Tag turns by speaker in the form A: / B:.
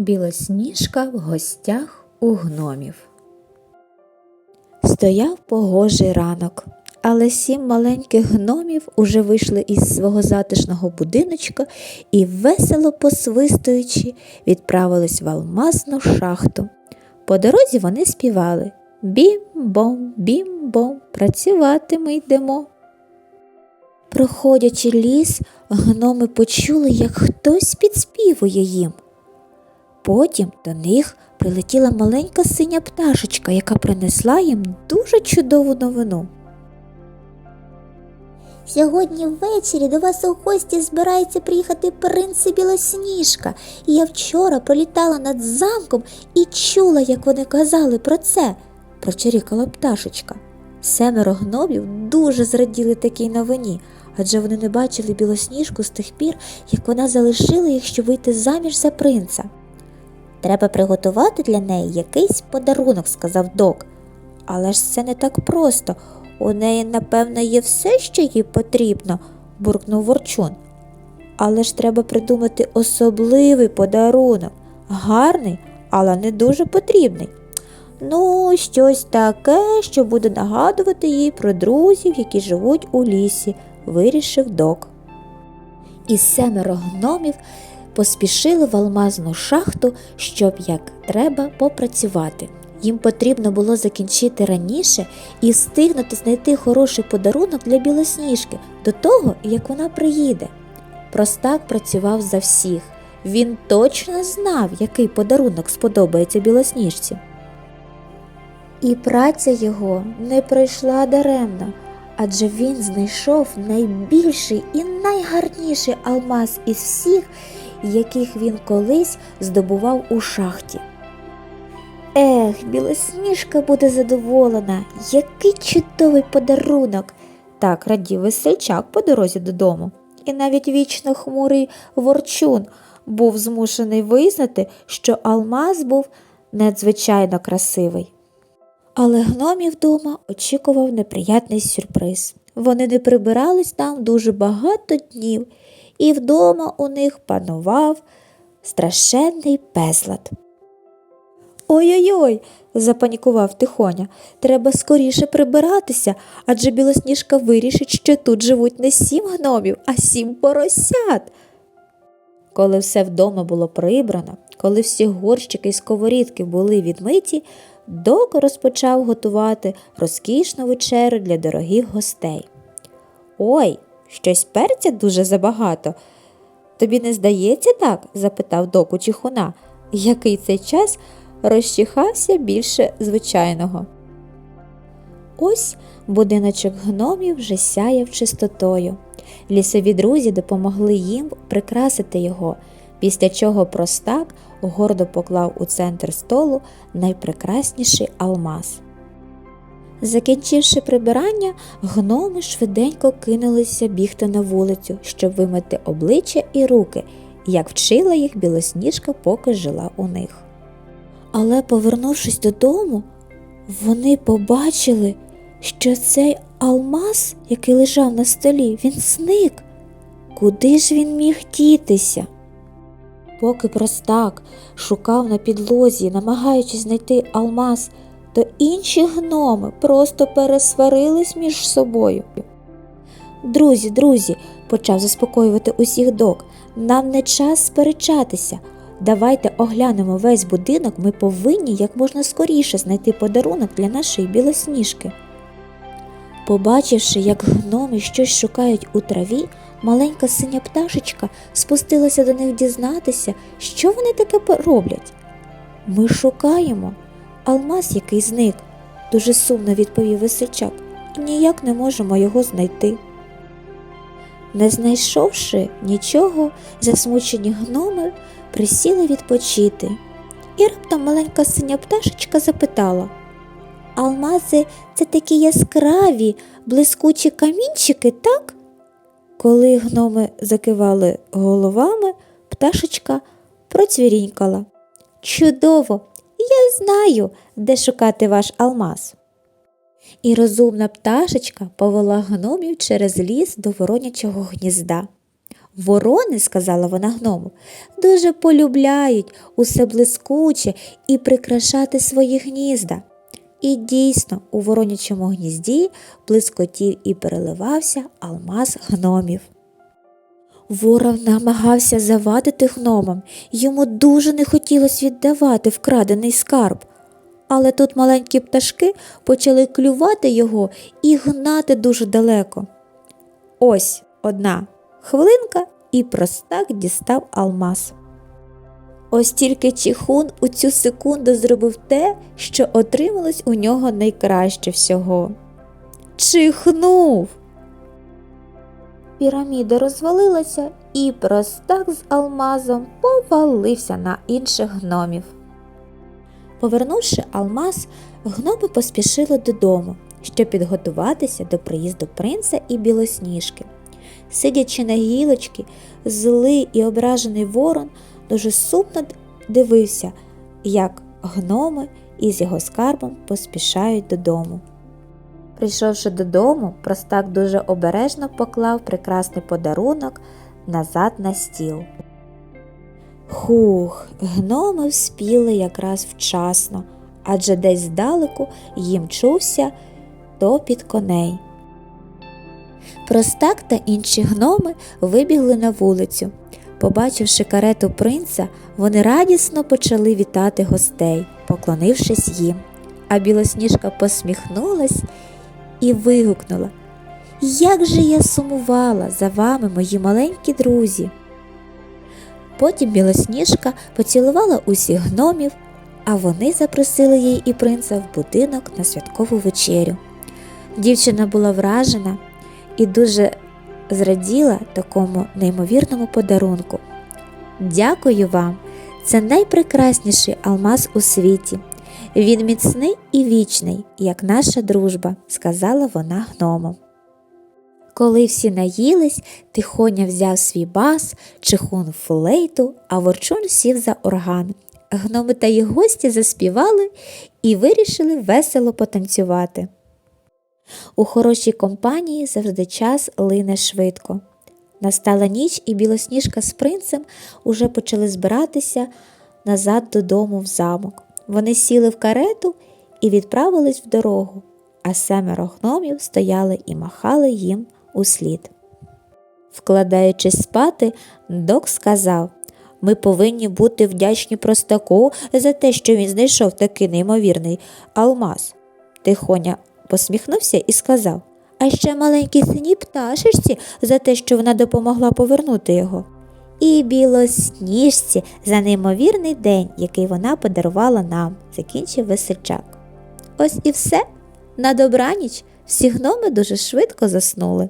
A: Білосніжка в гостях у гномів. Стояв погожий ранок, але сім маленьких гномів уже вийшли із свого затишного будиночка і, весело посвистуючи, відправились в алмазну шахту. По дорозі вони співали Бім-бом, бім-бом, працювати ми йдемо. Проходячи ліс, гноми почули, як хтось підспівує їм. Потім до них прилетіла маленька синя пташечка, яка принесла їм дуже чудову новину.
B: Сьогодні ввечері до вас у гості збирається приїхати принц і білосніжка. І я вчора пролітала над замком і чула, як вони казали про це,
A: прочирікала пташечка. Семеро гномів дуже зраділи такій новині, адже вони не бачили білосніжку з тих пір, як вона залишила їх, щоб вийти заміж за принца.
B: Треба приготувати для неї якийсь подарунок, сказав док.
A: Але ж це не так просто. У неї, напевно, є все, що їй потрібно, буркнув Ворчун. Але ж треба придумати особливий подарунок, гарний, але не дуже потрібний. Ну, щось таке, що буде нагадувати їй про друзів, які живуть у лісі, вирішив док. І семеро гномів поспішили в алмазну шахту, щоб як треба попрацювати. Їм потрібно було закінчити раніше і встигнути знайти хороший подарунок для білосніжки до того, як вона приїде. Простак працював за всіх. Він точно знав, який подарунок сподобається білосніжці. І праця його не пройшла даремно, адже він знайшов найбільший і найгарніший алмаз із всіх, яких він колись здобував у шахті. Ех, білосніжка буде задоволена, який чудовий подарунок. Так радів весельчак по дорозі додому. І навіть вічно хмурий ворчун був змушений визнати, що алмаз був надзвичайно красивий. Але гномів вдома очікував неприятний сюрприз. Вони не прибирались там дуже багато днів, і вдома у них панував страшенний безлад. Ой-ой-ой, запанікував тихоня. Треба скоріше прибиратися, адже білосніжка вирішить, що тут живуть не сім гномів, а сім поросят. Коли все вдома було прибрано, коли всі горщики і сковорідки були відмиті, док розпочав готувати розкішну вечерю для дорогих гостей. Ой, щось перця дуже забагато. Тобі не здається так? запитав док у чихуна, який цей час розчихався більше звичайного. Ось будиночок гномів вже сяяв чистотою. Лісові друзі допомогли їм прикрасити його, після чого простак гордо поклав у центр столу найпрекрасніший алмаз. Закінчивши прибирання, гноми швиденько кинулися бігти на вулицю, щоб вимити обличчя і руки, як вчила їх білосніжка, поки жила у них. Але, повернувшись додому, вони побачили, що цей алмаз, який лежав на столі, він зник. Куди ж він міг дітися? Поки простак шукав на підлозі, намагаючись знайти алмаз, то інші гноми просто пересварились між собою. Друзі, друзі, почав заспокоювати усіх док, нам не час сперечатися. Давайте оглянемо весь будинок, ми повинні як можна скоріше знайти подарунок для нашої білосніжки. Побачивши, як гноми щось шукають у траві, маленька синя пташечка спустилася до них дізнатися, що вони таке роблять. Ми шукаємо алмаз, який зник, дуже сумно відповів весельчак, і ніяк не можемо його знайти. Не знайшовши нічого, засмучені гноми присіли відпочити, і раптом маленька синя пташечка запитала Алмази це такі яскраві, блискучі камінчики, так? Коли гноми закивали головами, пташечка процвірінькала. Чудово! Я знаю, де шукати ваш алмаз. І розумна пташечка повела гномів через ліс до воронячого гнізда. Ворони, сказала вона гному, дуже полюбляють усе блискуче і прикрашати свої гнізда. І дійсно, у воронячому гнізді блискотів і переливався алмаз гномів. Ворон намагався завадити гномам, йому дуже не хотілося віддавати вкрадений скарб. Але тут маленькі пташки почали клювати його і гнати дуже далеко. Ось одна хвилинка, і простак дістав алмаз. Ось тільки Чихун у цю секунду зробив те, що отрималось у нього найкраще всього. Чихнув. Піраміда розвалилася, і простак з алмазом повалився на інших гномів. Повернувши алмаз, гноми поспішили додому, щоб підготуватися до приїзду принца і білосніжки. Сидячи на гілочці, злий і ображений ворон дуже сумно дивився, як гноми із його скарбом поспішають додому. Прийшовши додому, простак дуже обережно поклав прекрасний подарунок назад на стіл. Хух, гноми вспіли якраз вчасно, адже десь здалеку їм чувся топіт коней. Простак та інші гноми вибігли на вулицю. Побачивши карету принца, вони радісно почали вітати гостей, поклонившись їм. А білосніжка посміхнулась і вигукнула Як же я сумувала за вами, мої маленькі друзі. Потім білосніжка поцілувала усіх гномів, а вони запросили її і принца в будинок на святкову вечерю. Дівчина була вражена і дуже зраділа такому неймовірному подарунку. Дякую вам, це найпрекрасніший алмаз у світі. Він міцний і вічний, як наша дружба, сказала вона гномам. Коли всі наїлись, тихоня взяв свій бас, чихун флейту, а ворчун сів за орган. Гноми та їх гості заспівали і вирішили весело потанцювати. У хорошій компанії завжди час лине швидко. Настала ніч, і білосніжка з принцем уже почали збиратися назад додому в замок. Вони сіли в карету і відправились в дорогу, а семеро гномів стояли і махали їм услід. Вкладаючись спати, док сказав ми повинні бути вдячні простаку за те, що він знайшов такий неймовірний алмаз. Тихоня посміхнувся і сказав А ще маленькій синій пташечці за те, що вона допомогла повернути його. І білосніжці за неймовірний день, який вона подарувала нам, закінчив весельчак. Ось і все. На добраніч всі гноми дуже швидко заснули.